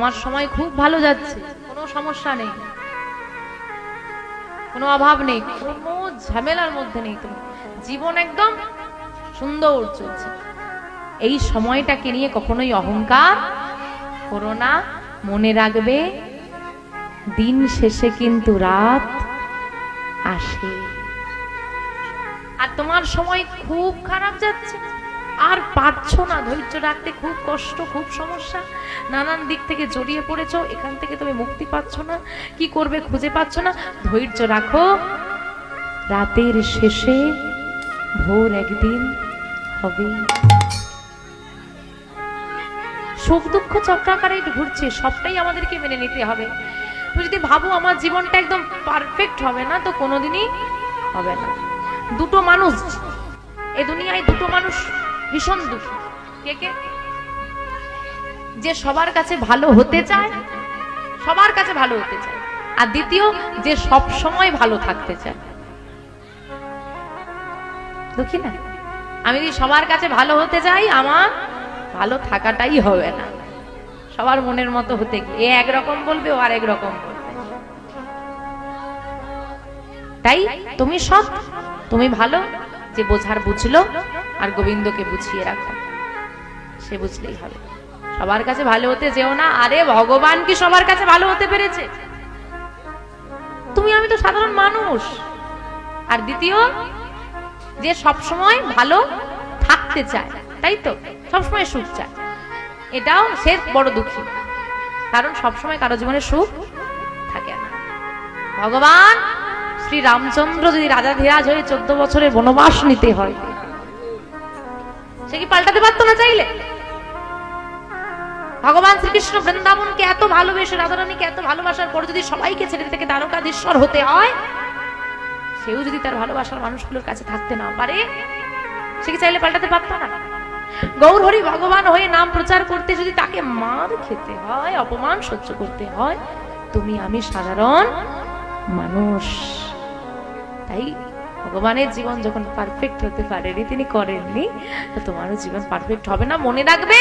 তোমার সময় খুব ভালো যাচ্ছে। কোনো সমস্যা নেই। কোনো অভাব নেই। কোনো ঝামেলার মধ্যে নেই তুমি। জীবন একদম সুন্দর চলছে। এই সময়টাকে নিয়ে কখনোই অহংকার করো না। মনে রাখবে, দিন শেষে কিন্তু রাত আসে। আর তোমার সময় খুব খারাপ যাচ্ছে। আর পারছ না, ধৈর্য রাখতে খুব কষ্ট, খুব সমস্যা। নানান দিক থেকে জড়িয়ে পড়েছো, এখান থেকে তুমি মুক্তি পাচ্ছ না, কি করবে খুঁজে পাচ্ছ না। ধৈর্য রাখো। রাতের শেষে ভোর একদিন হবে। সুখ দুঃখ চক্রাকারে ঘুরছে, সবটাই আমাদেরকে মেনে নিতে হবে। তুমি যদি ভাবো আমার জীবনটা একদম পারফেক্ট হবে না, তো কোনোদিনই হবে না। দুটো মানুষ, এ দুনিয়ায় দুটো মানুষ ভীষণ দুঃখী। কে কে? যে সবার কাছে ভালো হতে চায়, সবার কাছে ভালো হতে চায়। আর দ্বিতীয়, যে সব সময় ভালো থাকতে চায়। দুঃখী না? আমি যদি সবার কাছে ভালো হতে চাই, আমার ভালো থাকাটাই হবে না। সবার মনের মতো হতে গিয়ে এ একরকম বলবে, ও আর একরকম বলবে। তাই তুমি সৎ, তুমি ভালো যে বোঝার বুঝলো আর গোবিন্দকে বুঝিয়ে রাখো। সে বুঝলেই হবে। সবার কাছে ভালো হতে যেও না। আরে ভগবান কি সবার কাছে ভালো হতে পেরেছে? তুমি, আমি তো সাধারণ মানুষ। আর দ্বিতীয়, যে সব সময় ভালো থাকতে চায়, তাই তো? সবসময় সুখ চায়। এটাও সে বড় দুঃখী। কারণ সবসময় কারও জীবনে সুখ থাকে না। ভগবান শ্রী রামচন্দ্র যদি রাজা ধীরাজ হয়ে চোদ্দ বছরের বনবাস নিতে হয়, সে কি পাল্টাতে পারতো না চাইলে? ভগবান শ্রীকৃষ্ণ বৃন্দাবনকে এত ভালোবেসে, রাধারানীকে এত ভালোবাসার পর যদি সবাইকে ছেড়ে থেকে দ্বারকাধীশ্বর হতে হয়? সেও যদি তার ভালোবাসার মানুষগুলোর কাছে থাকতে না পারে, সে কি চাইলে পাল্টাতে পারতো না? গৌর হরি ভগবান হয়ে নাম প্রচার করতে যদি তাকে মার খেতে হয়, অপমান সহ্য করতে হয়, তুমি আমি সাধারণ মানুষ। তাই ভগবানের জীবন যখন পারফেক্ট হতে পারেনি তিনি করেননি তো তোমারও জীবন পারফেক্ট হবে না। মনে রাখবে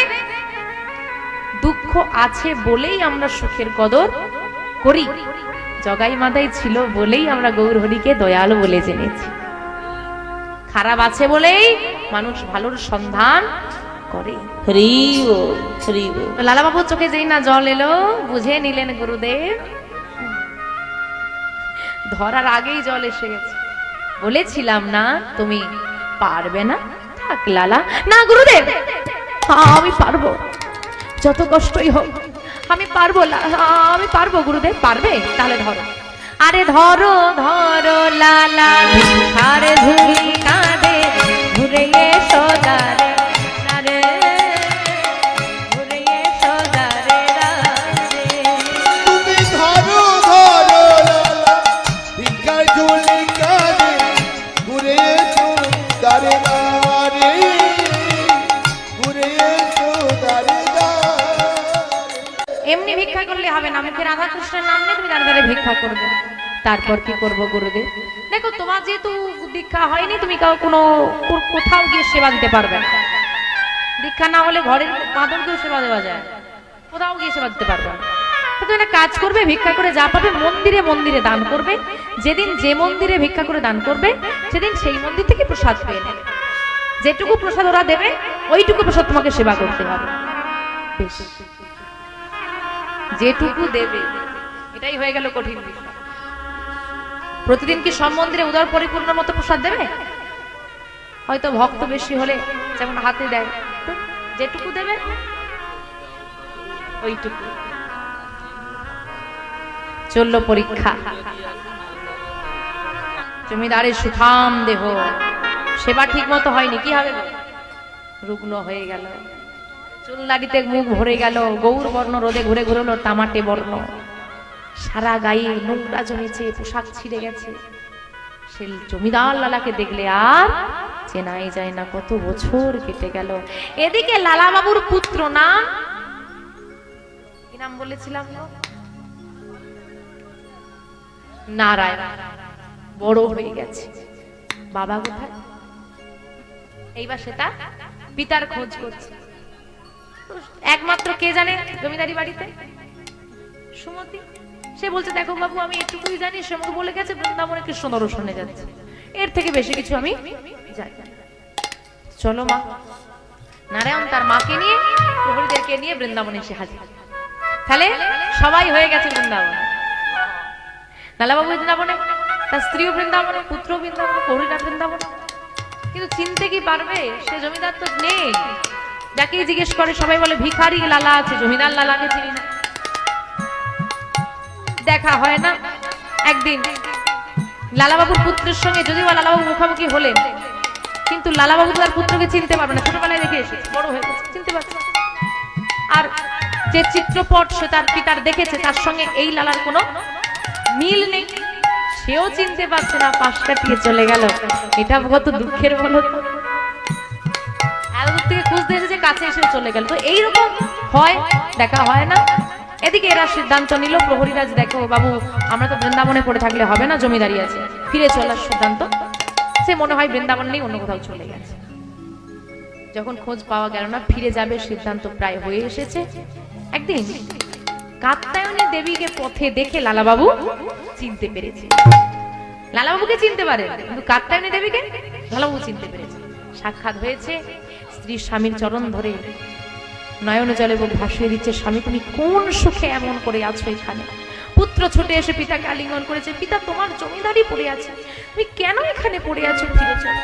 দুঃখ আছে বলেই আমরা সুখের কদর করি। জগাই মাদাই ছিল বলেই আমরা গৌর হরিকে দয়ালু বলে জেনেছি। খারাপ আছে বলেই মানুষ ভালোর সন্ধান করে। বল লালাবাবুর চোখে যেই না জল এলো বুঝে নিলেন গুরুদেব ধরার আগেই জল এসে গেছে। বলেছিলাম না তুমি পারবে না? থাক লালা। না গুরুদেব! হ্যাঁ, আমি পারব। যত কষ্টই হোক আমি পারব আমি পারব গুরুদেব পারবে? তাহলে ধরো। আরে ধরো ধরো লালা আরে ঝুলি তারপর কি করব গুরুদেব? দেখো, তোমার যেহেতু দীক্ষা হয়নি, তুমি কোনো কোথাও গিয়ে সেবা দিতে পারবে না। দীক্ষা না হলে ঘরের বাঁধনকেও সেবা দেওয়া যায়। কোথাও গিয়ে সেবা দিতে পারবে না। তুমি একটা কাজ করবে, ভিক্ষা করে যা পাবে, মন্দিরে মন্দিরে দান করবে। যেদিন যে মন্দিরে ভিক্ষা করে দান করবে, সেদিন সেই মন্দির থেকে প্রসাদ পেয়ে নেবে। যেটুকু প্রসাদ ওরা দেবে, ওইটুকু প্রসাদ তোমাকে সেবা করতে হবে। যেটুকু দেবে, এটাই হয়ে গেল কঠিন বিষয়। প্রতিদিন কি সব মন্দিরে উদার পরিপূর্ণ মতো প্রসাদ দেবে? হয়তো ভক্ত বেশি হলে যেমন হাতে দেয় যেটুকু দেবে, ওইটুকু। চলল পরীক্ষা। জমিদারের সুঠাম দেহ। সেবা ঠিক মতো হয়নি, কি হবে? রুগ্ন হয়ে গেল। চুল দাড়িতে মুখ ভরে গেল গৌর বর্ণ রোদে ঘুরে ঘুরে হলো তামাটে বর্ণ। সারা গায়ে নোংরা জমেছে, পোশাক ছিঁড়ে গেছে। সে জমিদার লালাকে দেখলে আর চেনাই যায় না কত বছর কেটে গেল। এদিকে লালা বাবুর পুত্র নাম কি নাম বলেছিলাম নারায়ণ। বড় হয়ে গেছে। বাবা কোথায়? এইবার সেটা পিতার খোঁজ করছে। একমাত্র কে জানে জমিদারি বাড়িতে? সুমতি, সে বলছে, দেখো বাবু, আমি এটুকুই জানি, সে আমাকে বলে গেছে, বৃন্দাবনে কৃষ্ণ দর্শনে যাচ্ছে। এর থেকে বেশি কিছু আমি না। চলো মা। নারায়ণ তার মাকে নিয়ে, প্রহরীদেরকে নিয়ে বৃন্দাবনে এসে হাজির। তাহলে সবাই হয়ে গেছে বৃন্দাবনে। লালাবাবু বৃন্দাবনে, তার স্ত্রীও বৃন্দাবনে পুত্র বৃন্দাবনে, প্রহরীরা বৃন্দাবনে। কিন্তু চিনতে কি পারবে? সে জমিদার তো নেই। যাকেই জিজ্ঞেস করে, সবাই বলে, ভিখারি লালা আছে, জমিদার লালাকে চিনি না। দেখা হয় না। একদিন লালাবাবুর পুত্রের সঙ্গে, যদিও লালাবাবু মুখামুখি হলেন, কিন্তু লালাবাবু তার পুত্রকে চিনতে পারবে না। ছোটবেলায় দেখে এসেছে, বড় হয়ে গেছে, চিনতে পারছে আর যে চিত্রপট সে তার পিতার দেখেছে, তার সঙ্গে এই লালার কোনো মিল নেই। সেও চিনতে পারছে না, পাশ কাটিয়ে চলে গেল। এটা কত দুঃখের বলো। এত দূর থেকে খুঁজতে এসেছে কাছে এসে চলে গেল। তো এইরকম হয়, দেখা হয় না। এদিকে এরা সিদ্ধান্ত নিল, প্রহরীরাজ দেখো বাবু, আমরা তো বৃন্দাবনে পড়ে থাকলে হবে না, জমিদারি আছে। ফিরে চলার সিদ্ধান্ত। সে মনে হয় বৃন্দাবন নেই, অন্য কোথাও চলে গেছে। যখন খোঁজ পাওয়া গেল না, ফিরে যাবে সিদ্ধান্ত প্রায় হয়ে এসেছে। একদিন কাত্তায়নী দেবীকে পথে দেখে লালাবাবু চিনতে পেরেছে। লালাবাবুকে চিনতে পারে, কিন্তু কাত্তায়নী দেবীকে লালাবাবু চিনতে পেরেছে। সাক্ষাৎ হয়েছে স্ত্রী স্বামীর চরণ ধরে। নয়ন জলে বুক ভাসিয়ে দিচ্ছে স্বামী, তুমি কোন সুখে এমন করে আছো এখানে? পুত্র ছুটে এসে পিতাকে আলিঙ্গন করেছে, পিতা তোমার জমিদারি পড়ে আছে। তুমি কেন এখানে পড়ে আছো ফিরে চলো?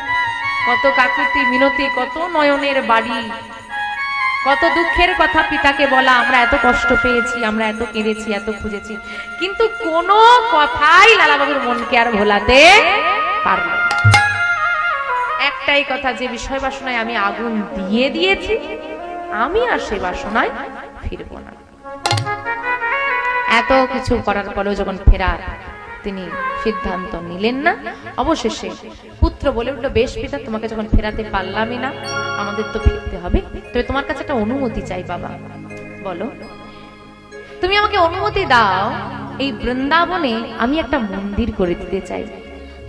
কত কাকুতি মিনতি, কত নয়নের বাড়ি। কত দুঃখের কথা পিতাকে বলা, আমরা এত কষ্ট পেয়েছি, আমরা এত কেঁদেছি, এত খুঁজেছি। কিন্তু কোনো কথাই লালাবাবুর মনকে আর ভোলাতে পারল। একটাই কথা, যে বিষয় বাসনায় আমি আগুন দিয়ে দিয়েছি আমি আর সে বাসনায় ফিরব না। এত কিছু করার পরেও যখন ফেরার তিনি সিদ্ধান্ত নিলেন না, অবশেষে পুত্র বলে উঠল, বেশ পিতা, তোমাকে যখন ফেরাতে পারলামই না, আমাদের তো ফিরতে হবে। তবে তোমার কাছে একটা অনুমতি চাই, বাবা। বলো, তুমি আমাকে অনুমতি দাও, এই বৃন্দাবনে আমি একটা মন্দির করে দিতে চাই।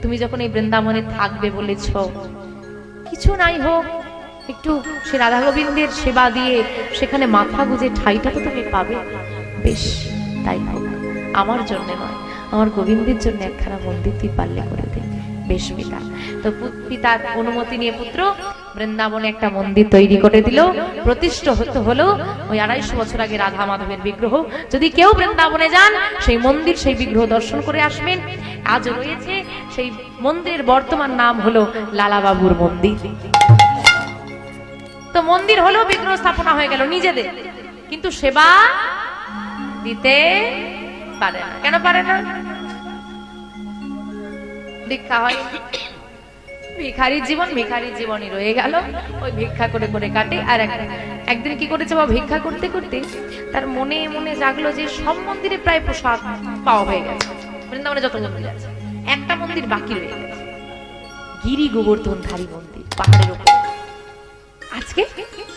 তুমি যখন এই বৃন্দাবনে থাকবে বলেছ, কিছু নাই হোক একটু সে রাধা গোবিন্দের সেবা দিয়ে সেখানে মাথা গুজে ঠাইটা তো তুমি পাবে। বেশ, তাই হোক, আমার জন্য নয়, আমার গোবিন্দের জন্য একখানা মন্দির তুই পারলে করে দে। বেশ পিতা, তো পিতার অনুমতি নিয়ে পুত্র বৃন্দাবনে একটা মন্দির তৈরি করে দিল প্রতিষ্ঠ হতে হলো ওই আড়াইশো বছর আগে রাধা মাধবের বিগ্রহ। যদি কেউ বৃন্দাবনে যান, সেই মন্দির, সেই বিগ্রহ দর্শন করে আসবেন। আজ রয়েছে সেই মন্দিরের বর্তমান নাম হলো লালাবাবুর মন্দির। তো মন্দির হলেও বিগ্রহ স্থাপনা হয়ে গেল নিজেদের। কিন্তু সেবা দিতে পারে না। কেন পারে না? দীক্ষা হয়। ভিখারির জীবন ভিখারির জীবনই রয়ে গেল। ওই ভিক্ষা করে করে কাটে। আর এক- একদিন কি করেছে বা ভিক্ষা করতে করতে তার মনে মনে জাগলো যে সব মন্দিরে প্রায় প্রসাদ পাওয়া হয়ে গেছে। বৃন্দাবনে যত মন্দির আছে একটা মন্দির বাকি রয়ে গেছে। গিরি গোবর্ধন ধারী মন্দির, পাহাড়ের উপর আজকে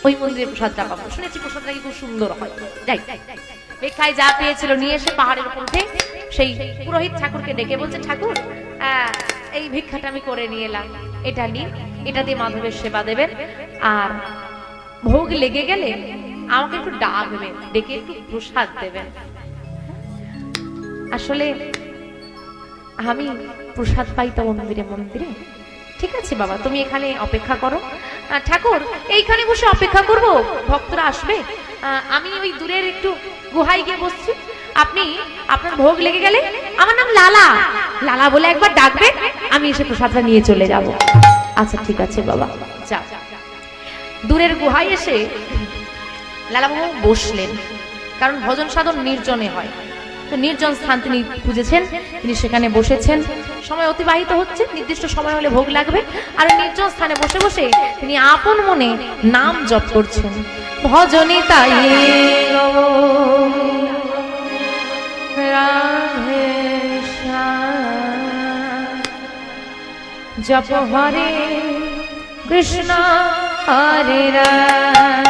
ওই মন্দিরে প্রসাদটা পাবো। শুনেছি প্রসাদ নাকি খুব সুন্দর হয়। যাই যা পেয়েছিল নিয়ে এসে পাহাড়ের উপর উঠে সেই পুরোহিত ঠাকুরকে ডেকে বলছে, ঠাকুর এই ভিক্ষাটা আমি করে নিয়ে এলাম। এটা নিন, এটা দিয়ে মাধবের সেবা দেবেন। আর ভোগ লেগে গেলে আমাকে একটু ডাকবেন ডেকে একটু প্রসাদ দেবেন। আসলে আমি প্রসাদ পাই তো মন্দিরে মন্দিরে। ঠিক আছে বাবা, তুমি এখানে অপেক্ষা করো। ঠাকুর, এইখানে বসে অপেক্ষা করব। ভক্তরা আসবে। আমি ওই দূরের একটু গুহায় গিয়ে বসছি। আপনি, আপনার ভোগ লেগে গেলে? আমার নাম লালা। লালা বলে একবার ডাকবে, আমি এসে প্রসাদটা নিয়ে চলে যাব। আচ্ছা ঠিক আছে, বাবা। যা। দূরের গুহায় এসে লালাবাবু বসলেন। কারণ ভজন সাধন নির্জনে হয়। তো নির্জন স্থান তিনি খুঁজেছেন। তিনি সেখানে বসেছেন। সময় অতিবাহিত হচ্ছে, নির্দিষ্ট সময় হলে ভোগ লাগবে। আর নির্জন স্থানে বসে বসে তিনি আপন মনে নাম জপ করছেন। ভজনে তাই। জপ হরে কৃষ্ণ হরে রাম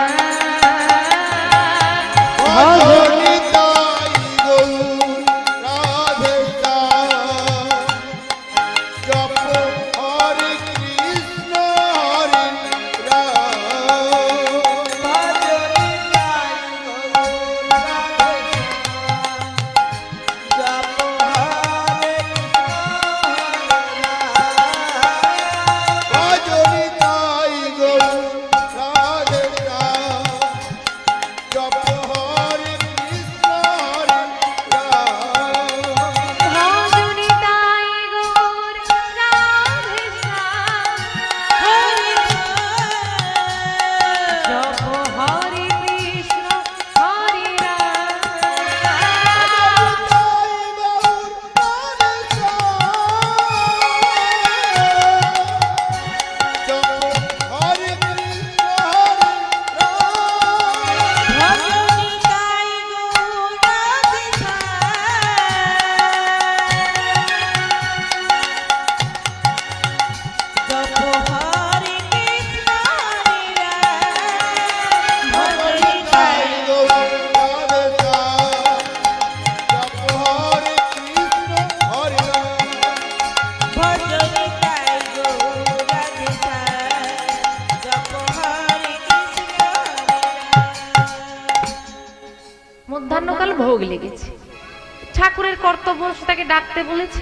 ডাকতে বলেছে।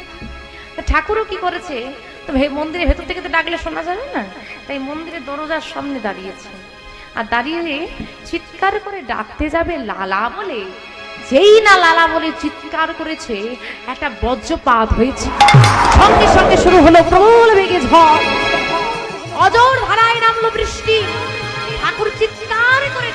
ঠাকুরও কি করেছে? তো মন্দিরের ভেতর থেকে তো ডাকলে শোনা যাবে না। তাই মন্দিরের দরজার সামনে দাঁড়িয়েছে। আর দাঁড়িয়ে চিৎকার করে ডাকতে যাবে লালা বলে। যেই না লালা বলে চিৎকার করেছে, একটা বজ্রপাত হয়েছে। সঙ্গে সঙ্গে শুরু হলো প্রবল বেগে ঝড়। অজর ধারায় নামলো বৃষ্টি। ঠাকুর চিৎকার করে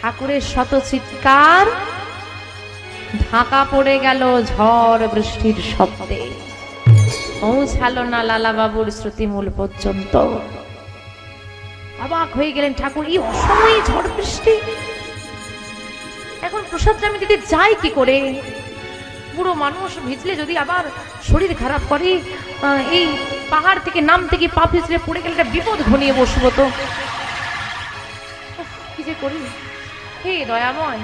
ঠাকুরের শত চিৎকার, ঢাকা পড়ে গেল ঝড় বৃষ্টির শব্দে। পৌঁছালো না লালা বাবুর শ্রুতিমূল পর্যন্ত। অবাক হয়ে গেলেন ঠাকুর, এই অসময়ে ঝড় বৃষ্টি প্রসাদটা আমি দিতে যাই কি করে? পুরো মানুষ ভিজলে যদি আবার শরীর খারাপ করে এই পাহাড় থেকে নাম থেকে পা পিছলে পড়ে গেলে একটা বিপদ ঘনিয়ে বসবো তো। কি যে করি? হে দয়াময়,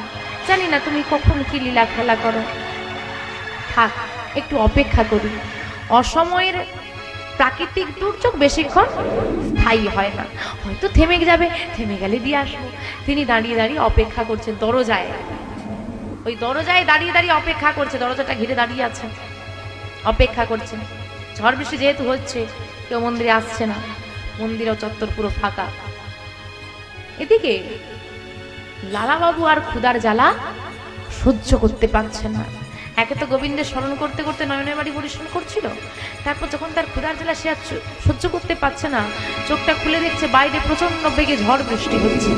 জানি না তুমি কখন কি লীলা খেলা করো। থাক, একটু অপেক্ষা করি। অসময়ের প্রাকৃতিক দুর্যোগ বেশিক্ষণ স্থায়ী হয় না। হয়তো থেমে যাবে, থেমে গেলে দিয়ে আসব। তিনি দাঁড়িয়ে দাঁড়িয়ে অপেক্ষা করছেন দরজায় ওই দরজায় দাঁড়িয়ে দাঁড়িয়ে অপেক্ষা করছে, দরজাটা ঘিরে দাঁড়িয়ে আছে। অপেক্ষা করছেন ঝড় বৃষ্টি যেহেতু হচ্ছে, কেউ মন্দিরে আসছে না। মন্দির ও চত্বর পুরো ফাঁকা। এদিকে লালাবাবু আর ক্ষুদার জ্বালা সহ্য করতে পারছে না। একে তো গোবিন্দের স্মরণ করতে করতে নয়নের বাড়ি পরিশ্রম করছিল। তারপর যখন তার ক্ষুদার জ্বালা সে আর সহ্য করতে পারছে না, চোখটা খুলে দেখছে বাইরে প্রচণ্ড বেগে ঝড় বৃষ্টি হচ্ছে।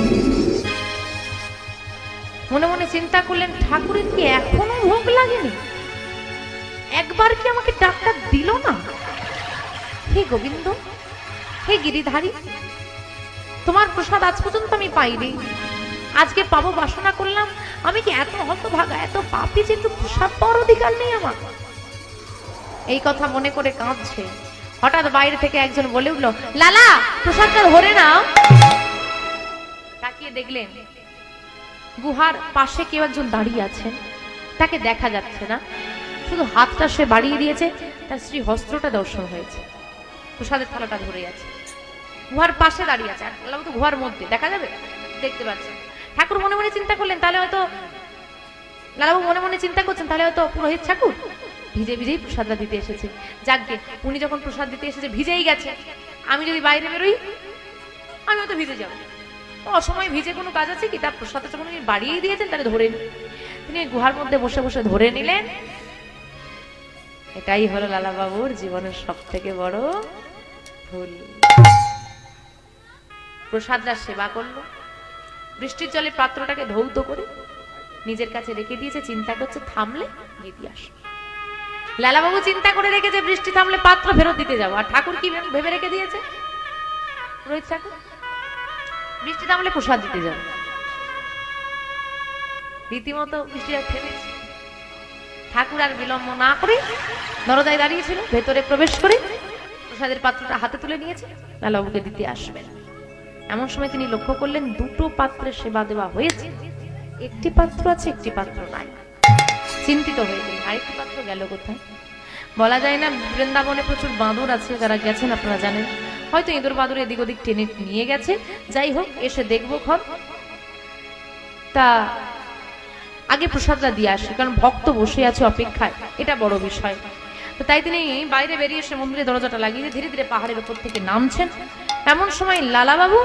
মনে মনে চিন্তা করলেন, ঠাকুরের কি এখনও ভোগ লাগেনি? একবার কি আমাকে ডাক্তার দিল না? হে গোবিন্দ, হে গিরিধারী, তোমার প্রসাদ আজ পর্যন্ত আমি পাইনি। আজকে পাবো বাসনা করলাম, আমি কি এত হতভাগা, এত পাপি যে একটু প্রসাদ পাওয়ার অধিকার নেই আমার? এই কথা মনে করে কাঁদছে। হঠাৎ বাইরে থেকে একজন বলে উঠল, লালা, প্রসাদটা ধরে নাও। তাকিয়ে দেখলেন গুহার পাশে কেউ একজন দাঁড়িয়ে আছেন। তাকে দেখা যাচ্ছে না। শুধু হাতটা সে বাড়িয়ে দিয়েছে, তার শ্রী হস্ত্রটা দর্শন হয়েছে। প্রসাদের থালাটা ধরে আছে। গুহার পাশে দাঁড়িয়ে আছে। আর তো গুহার মধ্যে, দেখা যাবে? দেখতে পাচ্ছেন। ঠাকুর মনে মনে চিন্তা করলেন, তাহলে হয়তো লালাবাবু মনে মনে চিন্তা করছেন, তাহলে হয়তো পুরোহিত ঠাকুর? ভিজে ভিজেই প্রসাদটা দিতে এসেছে। যাকগে, উনি যখন প্রসাদ দিতে এসেছে, ভিজেই গেছে। আমি যদি বাইরে বেরোই, আমি হয়তো ভিজে যাব। অসময় ভিজে কোনো কাজ আছে কি? তার প্রসাদটা যখন উনি বাড়িয়েই দিয়েছেন, তাহলে ধরে তিনি গুহার মধ্যে বসে বসে ধরে নিলেন। এটাই হলো লালাবাবুর জীবনের সব থেকে বড় ভুল। প্রসাদরা সেবা করল। বৃষ্টির জলে পাত্রটাকে ধৌত করে নিজের কাছে রেখে দিয়েছে, চিন্তা করছে, থামলে দিয়ে আস লালাবাবু চিন্তা করে রেখেছে, বৃষ্টি থামলে পাত্র ফেরত দিতে যাব। আর ঠাকুর কি ভেবে রেখে দিয়েছে? রোহিত ঠাকুর? বৃষ্টি থামলে প্রসাদ দিতে যাব। রীতিমতো বৃষ্টি থেমেছে ঠাকুর আর বিলম্ব না করে দরজায় দাঁড়িয়েছিল ভেতরে প্রবেশ করে প্রসাদের পাত্রটা হাতে তুলে নিয়েছে। লালাবাবুকে দিতে আসবেন এমন সময় তিনি লক্ষ্য করলেন, দুটো পাত্রে সেবা দেওয়া হয়েছে। একটি পাত্র আছে, একটি পাত্র নাই। চিন্তিত হয়ে গেলেন, আরেকটি পাত্র গেল কোথায়? বলা যায় না, বৃন্দাবনে প্রচুর বাঁদর আছে, যারা গেছেন আপনারা জানেন। হয়তো ইঁদুর বাঁদর এদিক ওদিক টেনে নিয়ে গেছে। যাই হোক, এসে দেখব ক্ষণ তা আগে প্রসাদটা দিয়ে আসি, কারণ ভক্ত বসে আছে অপেক্ষায়। এটা বড় বিষয়। তো তাই তিনি বাইরে বেরিয়ে এসে মন্দিরের দরজাটা লাগিয়ে ধীরে ধীরে পাহাড়ের উপর থেকে নামছেন। এমন সময় লালাবাবু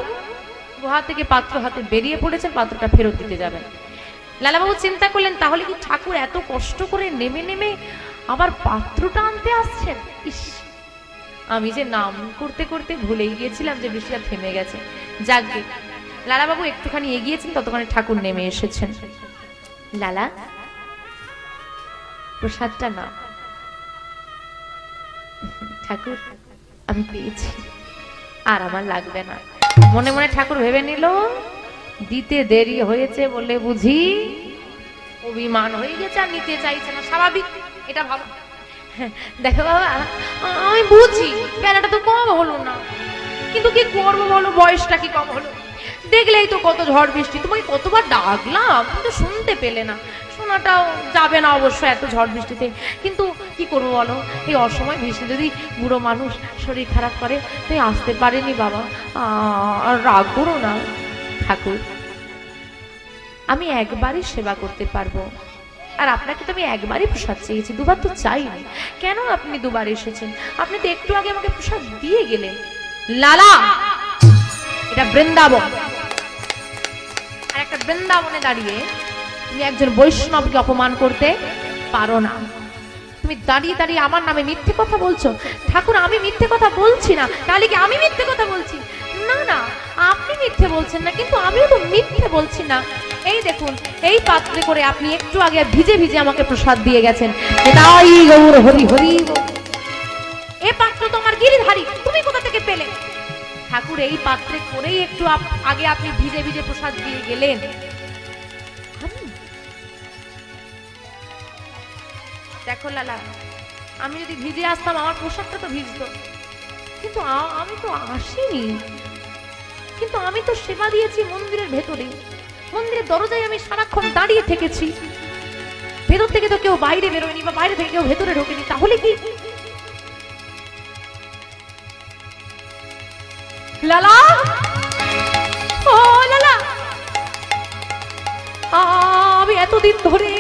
গুহা থেকে পাত্র হাতে বেরিয়ে পড়েছেন, পাত্রটা ফেরত দিতে যাবেন। লালাবাবু চিন্তা করলেন, তাহলে কি ঠাকুর এত কষ্ট করে নেমে নেমে আবার পাত্রটা আনতে আসছেন? ইস আমি যে নাম করতে করতে ভুলেই গিয়েছিলাম যে বৃষ্টিটা থেমে গেছে। যাকগে লালাবাবু একটুখানি এগিয়েছেন ততক্ষণে ঠাকুর নেমে এসেছেন। লালা প্রসাদটা না ঠাকুর আমি পেয়েছি। আর আমার লাগবে না। মনে মনে ঠাকুর ভেবে নিল দিতে দেরি হয়েছে বলে বুঝি। অভিমান হয়ে গেছে আর নিতে চাইছে না। স্বাভাবিক এটা হ্যাঁ, দেখো বাবা, আমি বুঝি বেলাটা তো কম হলো না। কিন্তু কি করব বলো, বয়সটা কি কম হলো? দেখলেই তো কত ঝড় বৃষ্টি। তোমাকে কতবার ডাকলাম কিন্তু শুনতে পেলে না। শোনাটাও যাবে না অবশ্য এত ঝড় বৃষ্টিতে। কিন্তু কি করব বলো, এই অসময় বৃষ্টি যদি বুড়ো মানুষ শরীর খারাপ করে তুই আসতে পারেনি বাবা। রাগ করো না, ঠাকুর। আমি একবারই সেবা করতে পারব। আর আপনাকে তো আমি একবারই প্রসাদ চেয়েছি, দুবার তো চাইনি। কেন আপনি দুবার এসেছেন? আপনি তো একটু আগে আমাকে প্রসাদ দিয়ে গেলেন। লালা! এটা বৃন্দাবন। আর একটা বৃন্দাবনে দাঁড়িয়ে তুমি একজন বৈষ্ণবকে অপমান করতে পারো না। তুমি দাঁড়িয়ে দাঁড়িয়ে আমার নামে মিথ্যে কথা বলছো। ঠাকুর, আমি মিথ্যে কথা বলছি না। তাহলে কি আমি মিথ্যে কথা বলছি? না না, আপনি মিথ্যে বলছেন না, কিন্তু আমিও তো মিথ্যে বলছি না। এই দেখুন, এই পাত্রে করে আপনি একটু আগে ভিজে ভিজে আমাকে প্রসাদ দিয়ে গেছেন। হরি হরি এ পাত্র তোমার গিরিধারী, তুমি কোথা থেকে পেলে? ঠাকুর, এই পাত্রে করেই একটু আগে আপনি ভিজে ভিজে প্রসাদ দিয়ে গেলেন? দেখো লালা, আমি যদি ভিজে আসতাম, আমার পোশাকটা তো ভিজতো। কিন্তু আমি তো আসিনি। কিন্তু আমি তো সেবা দিয়েছি মন্দিরের ভেতরে। মন্দিরের দরজায় আমি সারাক্ষণ দাঁড়িয়ে থেকেছি। ভেতর থেকে তো কেউ বাইরে বেরোয়নি বা বাইরে থেকে কেউ ভেতরে ঢোকেনি, তাহলে কি? লালা! ও লালা! আমি এতদিন ধরে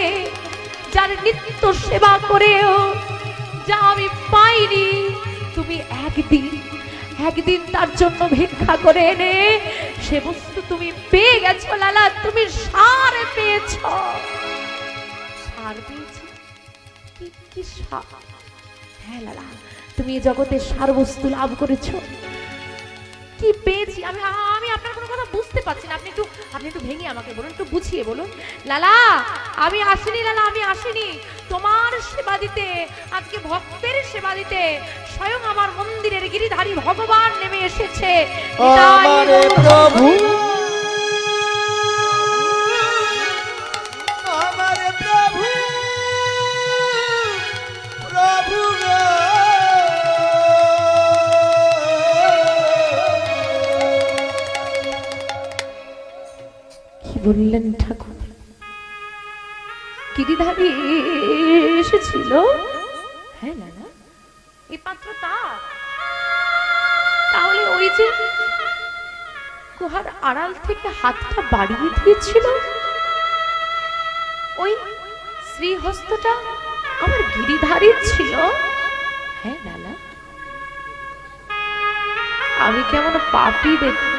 যার নিত্য সেবা করেও যা আমি পাইনি, তুমি একদিন একদিন তার জন্য ভিক্ষা করে এনে সে বস্তু তুমি পেয়ে গেছো, লালা, তুমি সার পেয়েছ। সার পেয়েছি? কি কি সার? হ্যাঁ লালা, তুমি জগতে সার বস্তু লাভ করেছ। কি পেয়েছি? আমি আমি আপনার কোনো কথা বুঝতে পারছি না। আপনি একটু আপনি একটু ভেঙে আমাকে বলুন একটু বুঝিয়ে বলুন। লালা আমি আসিনি লালা আমি আসিনি। তোমার সেবা দিতে আজকে ভক্তের সেবা দিতে স্বয়ং আমার মন্দিরের গিরিধারী ভগবান নেমে এসেছে। প্রভু। বললেন ঠাকুর গিরিধারী এসেছিল? হ্যাঁ লালা এই পাত্র তার। তাহলে ওই যে গুহার আড়াল থেকে হাতটা বাড়িয়ে দিয়েছিল, ওই শ্রীহস্তটা আমার গিরিধারীর ছিল? হ্যাঁ লালা আমি কেমন পাপি দেখি?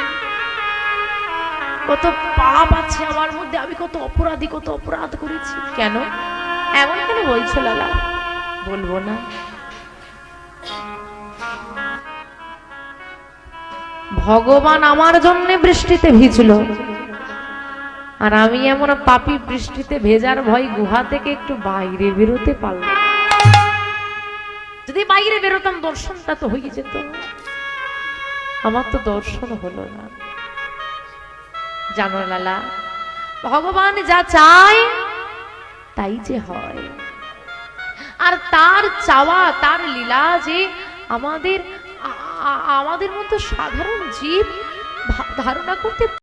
কত পাপ আছে আমার মধ্যে, আমি কত অপরাধী, কত অপরাধ করেছি। কেন? এমন কেন বলছো, লালা? বলব না। ভগবান আমার জন্য বৃষ্টিতে ভিজলো। আর আমি এমন পাপি বৃষ্টিতে ভেজার ভয় গুহা থেকে একটু বাইরে বেরোতে পারলাম। যদি বাইরে বেরোতাম, দর্শনটা তো হয়ে যেত। আমার তো দর্শন হলো না। জানো লালা, ভগবান যা চায়, তাই যে হয়। আর তার চাওয়া, তার লীলা যে আমাদের আমাদের মতো সাধারণ জীব ধারণা করতে